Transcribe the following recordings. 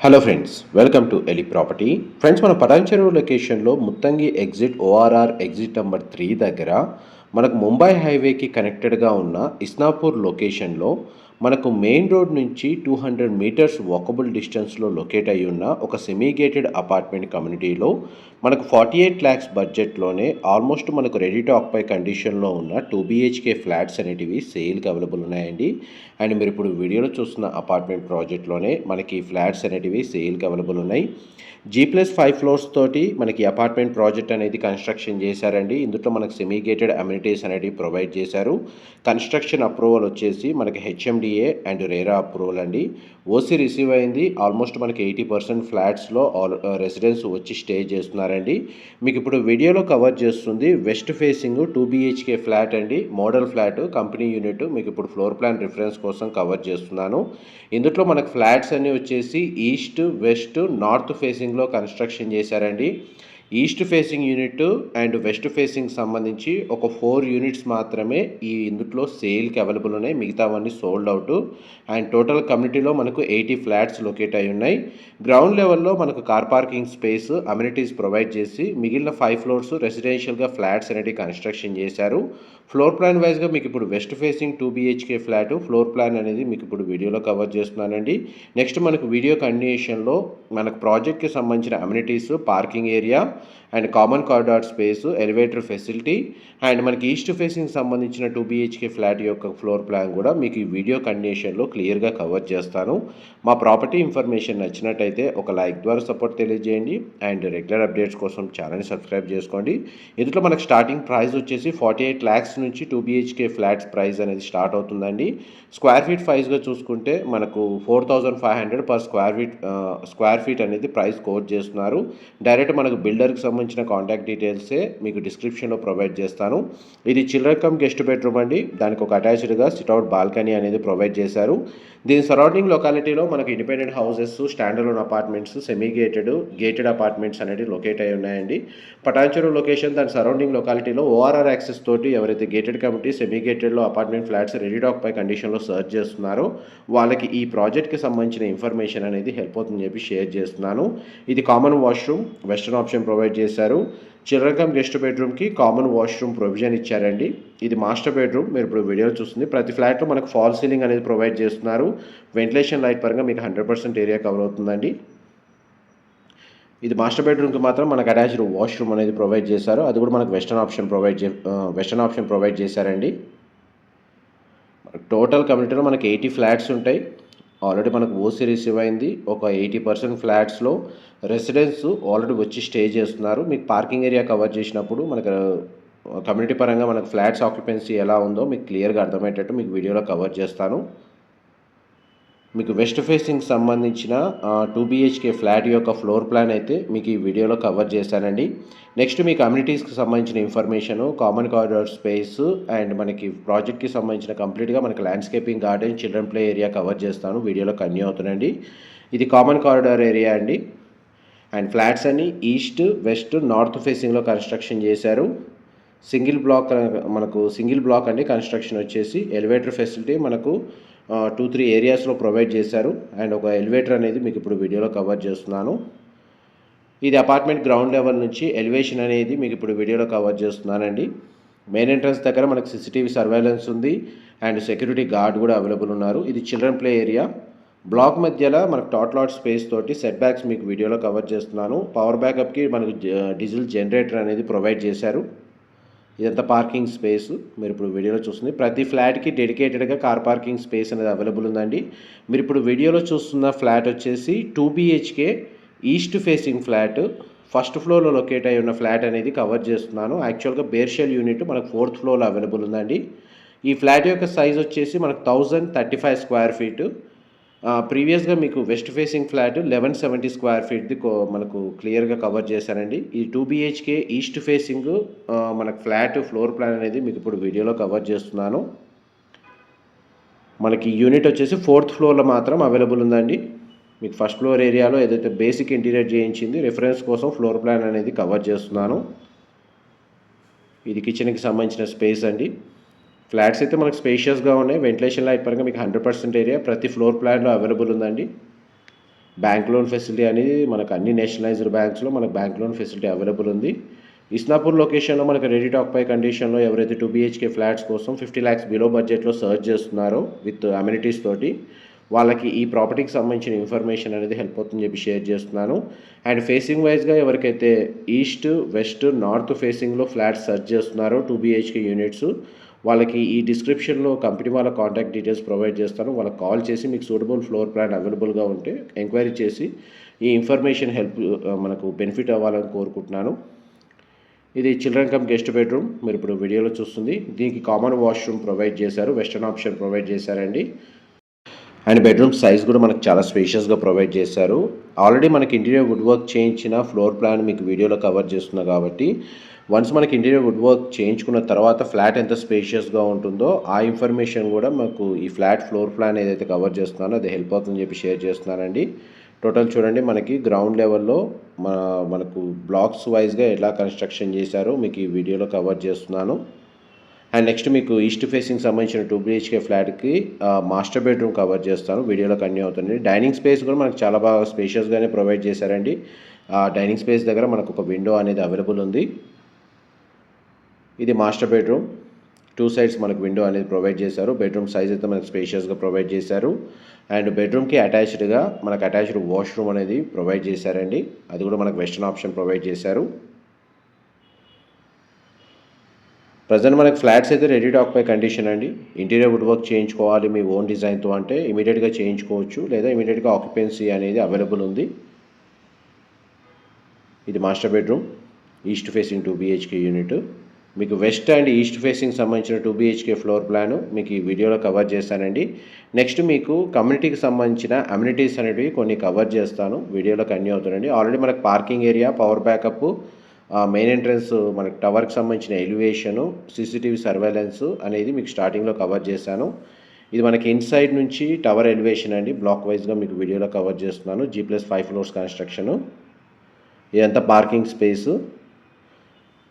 Hello friends welcome to ఎలి property friends మన పటాన్చెరువు లొకేషన్లో Muthangi exit ORR exit number three దగ్గర మనకు ముంబై హైవేకి కనెక్టెడ్గా ఉన్న ఇస్నాపూర్ లొకేషన్లో మనకు మెయిన్ రోడ్ నుంచి టూ హండ్రెడ్ మీటర్స్ వాకబుల్ డిస్టెన్స్లో లొకేట్ అయి ఉన్న ఒక సెమీ గేటెడ్ అపార్ట్మెంట్ కమ్యూనిటీలో మనకు ఫార్టీ ఎయిట్ ల్యాక్స్ బడ్జెట్లోనే ఆల్మోస్ట్ మనకు రెడీ టు ఆక్పై కండిషన్లో ఉన్న టూ బీహెచ్కే ఫ్లాట్స్ అనేటివి సేల్కి అవైలబుల్ ఉన్నాయండి. అండ్ మీరు ఇప్పుడు వీడియోలో చూస్తున్న అపార్ట్మెంట్ ప్రాజెక్ట్లోనే మనకి ఫ్లాట్స్ అనేటివి సేల్కి అవైలబుల్ ఉన్నాయి. జీ ప్లస్ ఫైవ్ ఫ్లోర్స్ తోటి మనకి అపార్ట్మెంట్ ప్రాజెక్ట్ అనేది కన్స్ట్రక్షన్ చేశారండి. ఇందులో మనకు సెమీ గేటెడ్ అమ్యూనిటీస్ అనేటివి ప్రొవైడ్ చేశారు. కన్స్ట్రక్షన్ అప్రూవల్ వచ్చేసి మనకి హెచ్ఎండిఏ అండ్ రేరా అప్రూవల్ అండి. ఓసీ రిసీవ్ అయింది. ఆల్మోస్ట్ మనకి ఎయిటీ పర్సెంట్ ఫ్లాట్స్లో ఆల్ రెసిడెన్స్ వచ్చి స్టే చేస్తున్నారండి. మీకు ఇప్పుడు వీడియోలో కవర్ చేస్తుంది west facing two BHK flat అండి. మోడల్ ఫ్లాట్ కంపెనీ యూనిట్ మీకు ఇప్పుడు ఫ్లోర్ ప్లాన్ రిఫరెన్స్ కోసం కవర్ చేస్తున్నాను. ఇందులో మనకు ఫ్లాట్స్ అన్నీ వచ్చేసి ఈస్ట్ వెస్ట్ నార్త్ ఫేసింగ్లో కన్స్ట్రక్షన్ చేశారండి. East facing unit and west facing సంబంధించి ఒక ఫోర్ యూనిట్స్ మాత్రమే ఈ ఇందులో సేల్కి అవైలబుల్ ఉన్నాయి. మిగతావన్నీ సోల్డ్ అవుట్. అండ్ టోటల్ కమ్యూనిటీలో మనకు ఎయిటీ ఫ్లాట్స్ లొకేట్ అయి ఉన్నాయి. గ్రౌండ్ లెవెల్లో మనకు car parking space amenities provide చేసి మిగిలిన ఫైవ్ ఫ్లోర్స్ రెసిడెన్షియల్గా ఫ్లాట్స్ అనేవి కన్స్ట్రక్షన్ చేశారు. ఫ్లోర్ ప్లాన్ వైజ్గా మీకు ఇప్పుడు west facing two BHK flat floor plan అనేది మీకు ఇప్పుడు వీడియోలో కవర్ చేస్తున్నానండి. నెక్స్ట్ మనకు వీడియో కండిషన్లో మనకు ప్రాజెక్ట్కి సంబంధించిన amenities parking area and common corridor space elevator facility and మనకి ఈస్ట్ ఫేసింగ్ సంబంధించిన టూ బీహెచ్కే ఫ్లాట్ యొక్క ఫ్లోర్ ప్లాన్ కూడా మీకు ఈ వీడియో కండిషన్లో క్లియర్గా కవర్ చేస్తాను. మా ప్రాపర్టీ ఇన్ఫర్మేషన్ నచ్చినట్టయితే ఒక లైక్ ద్వారా సపోర్ట్ తెలియజేయండి. అండ్ రెగ్యులర్ అప్డేట్స్ కోసం ఛానల్ని సబ్స్క్రైబ్ చేసుకోండి. ఇందులో మనకు స్టార్టింగ్ ప్రైస్ వచ్చేసి ఫార్టీ ఎయిట్ ల్యాక్స్ నుంచి టూ బీహెచ్కే ఫ్లాట్స్ ప్రైస్ అనేది స్టార్ట్ అవుతుందండి. స్క్వేర్ ఫీట్ ప్రైస్గా చూసుకుంటే మనకు four thousand five hundred per square feet square feet అనేది ప్రైస్ కోట్ చేస్తున్నారు. డైరెక్ట్ మనకు బిల్డర్కి సంబంధించిన కాంటాక్ట్ డీటెయిల్సే మీకు డిస్క్రిప్షన్లో ప్రొవైడ్ చేస్తాను. ఇది చిల్డ్రన్ కమ్ గెస్ట్ బెడ్రూమ్ అండి. దానికి ఒక అటాచ్డ్గా సిట్అవుట్ బాల్కనీ అనేది ప్రొవైడ్ చేశారు. దీని సరౌండింగ్ లొకాలిటీలో మనకు independent houses standalone apartments semi gated gated apartments అనేవి లొకేట్ అయి ఉన్నాయండి. పటాన్చెరు లొకేషన్ దాని సరౌండింగ్ లొకాలిటీలో ఓఆర్ఆర్ యాక్సెస్ తోటి ఎవరైతే గేటెడ్ కమిటీ సెమీ గేటెడ్లో అపార్ట్మెంట్ ఫ్లాట్స్ రెడీ డాక్ పై కండిషన్లో సర్చ్ చేస్తున్నారో వాళ్ళకి ఈ ప్రాజెక్ట్కి సంబంధించిన ఇన్ఫర్మేషన్ అనేది హెల్ప్ అవుతుందని చెప్పి షేర్ చేస్తున్నాను. ఇది common washroom western option provide చేశారు. చిల్డ్రన్ గెస్ట్ బెడ్రూమ్కి కామన్ వాష్రూమ్ ప్రొవిజన్ ఇచ్చారండి. ఇది మాస్టర్ బెడ్రూమ్. మీరు ఇప్పుడు వీడియో చూస్తుంది. ప్రతి ఫ్లాట్లో మనకు ఫాల్ సీలింగ్ అనేది ప్రొవైడ్ చేస్తున్నారు. వెంటిలేషన్ లైట్ పరంగా మీకు హండ్రెడ్ పర్సెంట్ ఏరియా కవర్ అవుతుందండి. ఇది మాస్టర్ బెడ్రూమ్కి మాత్రం మనకు అటాచ్డ్ వాష్రూమ్ అనేది ప్రొవైడ్ చేశారు. అది కూడా మనకు వెస్టర్న్ ఆప్షన్ ప్రొవైడ్ చే వెస్టర్న్ ఆప్షన్ ప్రొవైడ్ చేశారండి. టోటల్ కమ్యూనిటీలో మనకి ఎయిటీ ఫ్లాట్స్ ఉంటాయి. ఆల్రెడీ మనకు ఓసీ రిసీవ్ అయింది ఒక ఎయిటీ పర్సెంట్ ఫ్లాట్స్లో రెసిడెన్స్ ఆల్రెడీ వచ్చి స్టే చేస్తున్నారు. మీకు పార్కింగ్ ఏరియా కవర్ చేసినప్పుడు మనకు కమ్యూనిటీ పరంగా మనకు ఫ్లాట్స్ ఆక్యుపెన్సీ ఎలా ఉందో మీకు క్లియర్గా అర్థమయ్యేటట్టు మీకు వీడియోలో కవర్ చేస్తాను. మీకు వెస్ట్ ఫేసింగ్ సంబంధించిన టూ బీహెచ్కే ఫ్లాట్ యొక్క ఫ్లోర్ ప్లాన్ అయితే మీకు ఈ వీడియోలో కవర్ చేశానండి. నెక్స్ట్ మీ కమ్యూనిటీస్కి సంబంధించిన information common corridor space and మనకి ప్రాజెక్ట్కి సంబంధించిన కంప్లీట్గా మనకి landscaping garden children play area cover చేస్తాను. వీడియోలో కన్యూ అవుతుందండి. ఇది కామన్ కారిడార్ ఏరియా అండి. అండ్ ఫ్లాట్స్ అన్ని ఈస్ట్ వెస్ట్ నార్త్ ఫేసింగ్లో కన్స్ట్రక్షన్ చేశారు. సింగిల్ బ్లాక్ మనకు సింగిల్ బ్లాక్ అండి కన్స్ట్రక్షన్ వచ్చేసి. ఎలివేటర్ ఫెసిలిటీ మనకు టూ త్రీ ఏరియాస్లో ప్రొవైడ్ చేశారు. అండ్ ఒక ఎలివేటర్ అనేది మీకు ఇప్పుడు వీడియోలో కవర్ చేస్తున్నాను. ఇది అపార్ట్మెంట్ గ్రౌండ్ లెవెల్ నుంచి ఎలివేషన్ అనేది మీకు ఇప్పుడు వీడియోలో కవర్ చేస్తున్నానండి. మెయిన్ ఎంట్రన్స్ దగ్గర మనకు సీసీటీవీ సర్వేలెన్స్ ఉంది. అండ్ సెక్యూరిటీ గార్డ్ కూడా అవైలబుల్ ఉన్నారు. ఇది చిల్డ్రన్ ప్లే ఏరియా బ్లాక్ మధ్యలో మనకు టాట్ లాట్ స్పేస్ తోటి సెట్ బ్యాక్స్ మీకు వీడియోలో కవర్ చేస్తున్నాను. పవర్ బ్యాకప్కి మనకు డీజిల్ జనరేటర్ అనేది ప్రొవైడ్ చేశారు. ఇదంతా పార్కింగ్ స్పేస్. మీరు ఇప్పుడు వీడియోలో చూస్తుంది. ప్రతి ఫ్లాట్కి డెడికేటెడ్గా కార్ పార్కింగ్ స్పేస్ అనేది అవైలబుల్ ఉందండి. మీరు ఇప్పుడు వీడియోలో చూస్తున్న ఫ్లాట్ వచ్చేసి two BHK east facing flat. First ఫ్లోర్లో లొకేట్ అయి ఉన్న ఫ్లాట్ అనేది కవర్ చేస్తున్నాను. యాక్చువల్గా బేర్షెల్ యూనిట్ మనకు ఫోర్త్ ఫ్లోర్లో అవైలబుల్ ఉందండి. ఈ ఫ్లాట్ యొక్క సైజ్ వచ్చేసి మనకు thousand thirty five square feet. ప్రీవియస్గా మీకు west facing flat eleven seventy square ఫీట్ది మనకు క్లియర్గా కవర్ చేశారండి. ఈ టూ బీహెచ్కే ఈస్ట్ ఫేసింగ్ మనకు ఫ్లాట్ ఫ్లోర్ ప్లాన్ అనేది మీకు ఇప్పుడు వీడియోలో కవర్ చేస్తున్నాను. మనకి యూనిట్ వచ్చేసి ఫోర్త్ ఫ్లోర్లో మాత్రం అవైలబుల్ ఉందండి. మీకు ఫస్ట్ ఫ్లోర్ ఏరియాలో ఏదైతే బేసిక్ ఇంటీరియర్ చేయించింది రిఫరెన్స్ కోసం ఫ్లోర్ ప్లాన్ అనేది కవర్ చేస్తున్నాను. ఇది కిచెన్కి సంబంధించిన స్పేస్ అండి. ఫ్లాట్స్ అయితే మనకు స్పేషియస్గా ఉన్నాయి. వెంటిలేషన్ లైట్ పరంగా మీకు హండ్రెడ్ పర్సెంట్ ఏరియా ప్రతి ఫ్లోర్ ప్లాన్లో అవైలబుల్ ఉందండి. బ్యాంక్ లోన్ ఫెసిలిటీ అనేది మనకు అన్ని నేషనలైజ్డ్ బ్యాంక్స్లో మనకు బ్యాంక్ లోన్ ఫెసిలిటీ అవైలబుల్ ఉంది. ఇస్నాపూర్ లొకేషన్లో మనకు రెడీ టాక్ పై కండిషన్లో ఎవరైతే టూ బీహెచ్కే ఫ్లాట్స్ కోసం ఫిఫ్టీ ల్యాక్స్ బిలో బడ్జెట్లో సర్చ్ చేస్తున్నారో విత్ అమ్యూనిటీస్ తోటి వాళ్ళకి ఈ ప్రాపర్టీకి సంబంధించిన ఇన్ఫర్మేషన్ అనేది హెల్ప్ అవుతుందని చెప్పి షేర్ చేస్తున్నాను. అండ్ ఫేసింగ్ వైజ్గా ఎవరికైతే ఈస్ట్ వెస్ట్ నార్త్ ఫేసింగ్లో ఫ్లాట్స్ సర్చ్ చేస్తున్నారో టూ బీహెచ్కే యూనిట్స్ వాళ్ళకి ఈ డిస్క్రిప్షన్లో కంపెనీ వాళ్ళ కాంటాక్ట్ డీటెయిల్స్ ప్రొవైడ్ చేస్తాను. వాళ్ళకి కాల్ చేసి మీకు సూటబుల్ ఫ్లోర్ ప్లాన్ అవైలబుల్గా ఉంటే ఎంక్వైరీ చేసి ఈ ఇన్ఫర్మేషన్ హెల్ప్ మనకు బెనిఫిట్ అవ్వాలని కోరుకుంటున్నాను. ఇది చిల్డ్రన్ కమ్ గెస్ట్ బెడ్రూమ్ మీరు ఇప్పుడు వీడియోలో చూస్తుంది. దీనికి కామన్ వాష్రూమ్ ప్రొవైడ్ చేశారు. వెస్టర్న్ ఆప్షన్ ప్రొవైడ్ చేశారండి. అండ్ బెడ్రూమ్ సైజ్ కూడా మనకు చాలా స్పేషియస్గా ప్రొవైడ్ చేశారు. ఆల్రెడీ మనకి ఇంటీరియర్ వుడ్ వర్క్ చేయించిన ఫ్లోర్ ప్లాన్ మీకు వీడియోలో కవర్ చేస్తున్నా కాబట్టి వన్స్ మనకి ఇంటీరియర్ వుడ్ వర్క్ చేయించుకున్న తర్వాత ఫ్లాట్ ఎంత స్పేషియస్గా ఉంటుందో ఆ ఇన్ఫర్మేషన్ కూడా మాకు ఈ ఫ్లాట్ ఫ్లోర్ ప్లాన్ ఏదైతే కవర్ చేస్తున్నానో అది హెల్ప్ అవుతుందని చెప్పి షేర్ చేస్తున్నానండి. టోటల్ చూడండి మనకి గ్రౌండ్ లెవెల్లో మన మనకు బ్లాక్స్ వైజ్గా ఎలా కన్స్ట్రక్షన్ చేశారో మీకు ఈ వీడియోలో కవర్ చేస్తున్నాను. అండ్ నెక్స్ట్ మీకు ఈస్ట్ ఫేసింగ్ సంబంధించిన టూ బిహెచ్కే ఫ్లాట్కి మాస్టర్ బెడ్రూమ్ కవర్ చేస్తాను. వీడియోలో కన్యూ అవుతుంది. డైనింగ్ స్పేస్ కూడా మనకు చాలా బాగా స్పేషియస్గానే ప్రొవైడ్ చేశారండి. ఆ డైనింగ్ స్పేస్ దగ్గర మనకు ఒక విండో అనేది అవైలబుల్ ఉంది. ఇది మాస్టర్ బెడ్రూమ్. టూ సైడ్స్ మనకు విండో అనేది ప్రొవైడ్ చేశారు. బెడ్రూమ్ సైజ్ అయితే మనకు స్పేషియస్గా ప్రొవైడ్ చేశారు. అండ్ బెడ్రూమ్కి అటాచ్డ్గా మనకు అటాచ్డ్ వాష్రూమ్ అనేది ప్రొవైడ్ చేశారండి. అది కూడా మనకు వెస్టర్న్ ఆప్షన్ ప్రొవైడ్ చేశారు. ప్రజెంట్ మనకి ఫ్లాట్స్ అయితే రెడీ టాక్ పై కండిషన్ అండి. ఇంటీరియర్ వుడ్ వర్క్ చేయించుకోవాలి మీ ఓన్ డిజైన్తో అంటే ఇమీడియట్గా చేయించుకోవచ్చు లేదా ఇమీడియట్గా ఆక్యుపెన్సీ అనేది అవైలబుల్ ఉంది. ఇది master bedroom east facing two BHK unit. మీకు వెస్ట్ అండ్ ఈస్ట్ ఫేసింగ్ సంబంధించిన టూ బీహెచ్కే ఫ్లోర్ ప్లాన్ మీకు ఈ వీడియోలో కవర్ చేస్తానండి. నెక్స్ట్ మీకు కమ్యూనిటీకి సంబంధించిన అమ్యూనిటీస్ అనేటివి కొన్ని కవర్ చేస్తాను. వీడియోలో కన్యూ అవుతానండి ఆల్రెడీ మనకు parking area power backup main entrance మనకు టవర్కి సంబంధించిన ఎలివేషను సీసీటీవీ సర్వేలెన్స్ అనేది మీకు స్టార్టింగ్లో కవర్ చేశాను. ఇది మనకి ఇన్సైడ్ నుంచి టవర్ ఎలివేషన్ అండి. బ్లాక్ వైజ్గా మీకు వీడియోలో కవర్ చేస్తున్నాను. G plus five floors construction ఇదంతా పార్కింగ్ స్పేసు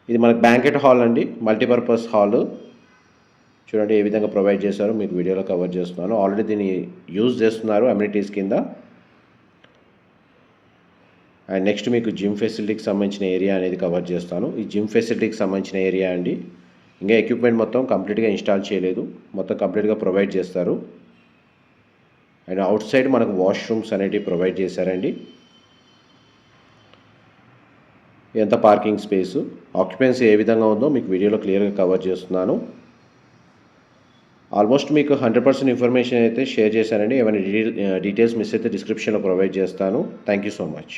ఇది మనకు బ్యాంకెట్ హాల్ అండి మల్టీపర్పస్ హాల్ చూడండి ఏ విధంగా ప్రొవైడ్ చేశారో మీకు వీడియోలో కవర్ చేస్తున్నాను. ఆల్రెడీ దీన్ని యూజ్ చేస్తున్నారు అమ్యూనిటీస్ కింద. అండ్ నెక్స్ట్ మీకు జిమ్ ఫెసిలిటీకి సంబంధించిన ఏరియా అనేది కవర్ చేస్తాను. ఈ జిమ్ ఫెసిలిటీకి సంబంధించిన ఏరియా అండి. ఇంకా ఎక్విప్మెంట్ మొత్తం కంప్లీట్గా ఇన్స్టాల్ చేయలేదు. మొత్తం కంప్లీట్గా ప్రొవైడ్ చేస్తారు. అండ్ అవుట్ సైడ్ మనకు వాష్రూమ్స్ అనేటివి ప్రొవైడ్ చేశారండి. ఎంత పార్కింగ్ స్పేసు ఆక్యుపెన్సీ ఏ విధంగా ఉందో మీకు వీడియోలో క్లియర్గా కవర్ చేస్తున్నాను. ఆల్మోస్ట్ మీకు హండ్రెడ్ పర్సెంట్ ఇన్ఫర్మేషన్ అయితే షేర్ చేశానండి. ఏమైనా డీటెయిల్స్ మిస్ అయితే డిస్క్రిప్షన్లో ప్రొవైడ్ చేస్తాను. Thank you so much.